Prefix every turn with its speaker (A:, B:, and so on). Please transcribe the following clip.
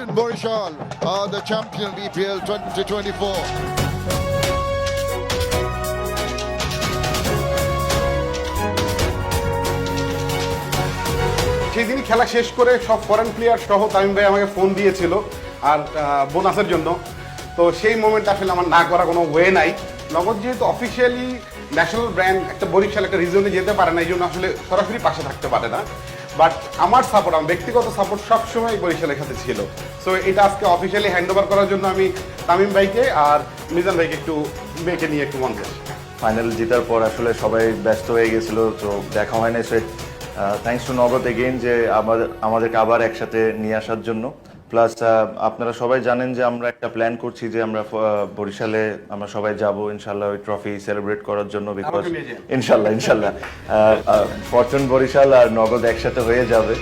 A: Fortune Borishal are the champion BPL 2024.
B: সেই দিনই খেলা শেষ করে সব ফরেন প্লেয়ার সহ তামিম ভাই আমাকে ফোন দিয়েছিল আর বোনাসের জন্য। তো সেই মোমেন্ট আসলে আমার না করা কোনো ওয়ে নাই। নগদ যেহেতু অফিসিয়ালি ন্যাশনাল ব্র্যান্ড একটা বরিশাল, একটা রিজনে যেতে পারে না, এই জন্য আসলে সরাসরি পাশে থাকতে পারে না। বাট আমার সাপোর্ট আমার ব্যক্তিগত সাপোর্ট সবসময় বরিশালের সাথে ছিল। সো এটা আজকে অফিসিয়ালি হ্যান্ড ওভার করার জন্য আমি তামিম ভাইকে আর মিজান ভাইকে একটু মেয়েকে নিয়ে একটু মন করছি
C: ফাইনাল জেতার পর আসলে সবাই ব্যস্ত হয়ে গেছিল, তো দেখা হয় না সে থ্যাংকস টু নগদ এগেইন যে আমাদের আমাদেরকে আবার একসাথে নিয়ে আসার জন্য। প্লাস আপনারা সবাই জানেন যে আমরা একটা প্ল্যান করছি যে আমরা বরিশালে আমরা সবাই যাব ইনশাল্লাহ ওই ট্রফি সেলিব্রেট করার জন্য বিকজ ইনশাল্লাহ ইনশাল্লাহ। ফরচুন বরিশাল আর নগদ একসাথে হয়ে যাবে।